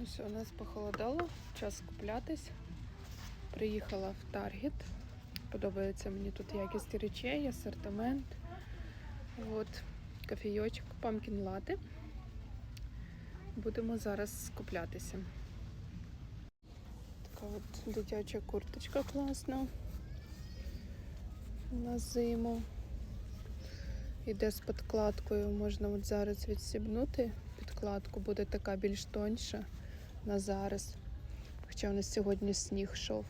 Все, у нас похолодало, час куплятись. Приїхала в Таргет. Подобається мені тут якість речей, асортимент. От, кофійочок, памкін лати. Будемо зараз скуплятися. Така от дитяча курточка класна. На зиму. Іде з підкладкою, можна от зараз відсібнути підкладку, буде така більш тоньша на зараз. Хоча у нас сьогодні сніг йшов.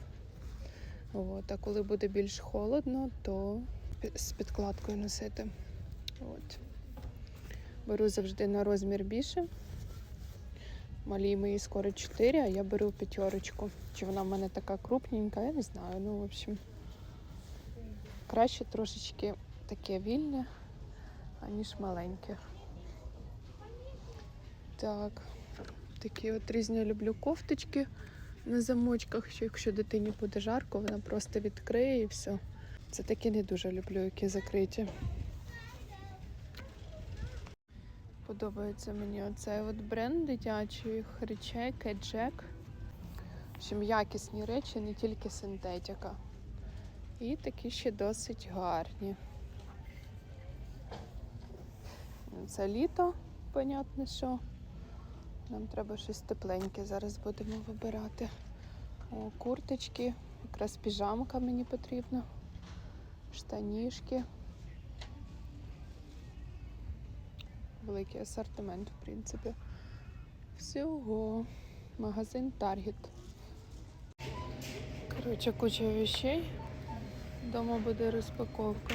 От, а коли буде більш холодно, то з підкладкою носити. От. Беру завжди на розмір більше. Малій мої скоро 4, а я беру п'ятерочку. Чи вона в мене така крупненька, я не знаю. Ну, в общем, краще трошечки таке вільне, аніж маленьке. Так, такі от різні люблю кофточки на замочках, що якщо дитині буде жарко, вона просто відкриє і все. Це такі не дуже люблю, які закриті. Подобається мені оцей от бренд дитячих речей Кеджек. В общем, якісні речі, не тільки синтетика. І такі ще досить гарні. Це літо, понятно, що. Нам треба щось тепленьке зараз будемо вибирати. О, курточки, якраз піжамка мені потрібна, штанішки. Великий асортимент, в принципі. Всього. Магазин Target. Коротше, куча вещей. Дома буде розпаковка.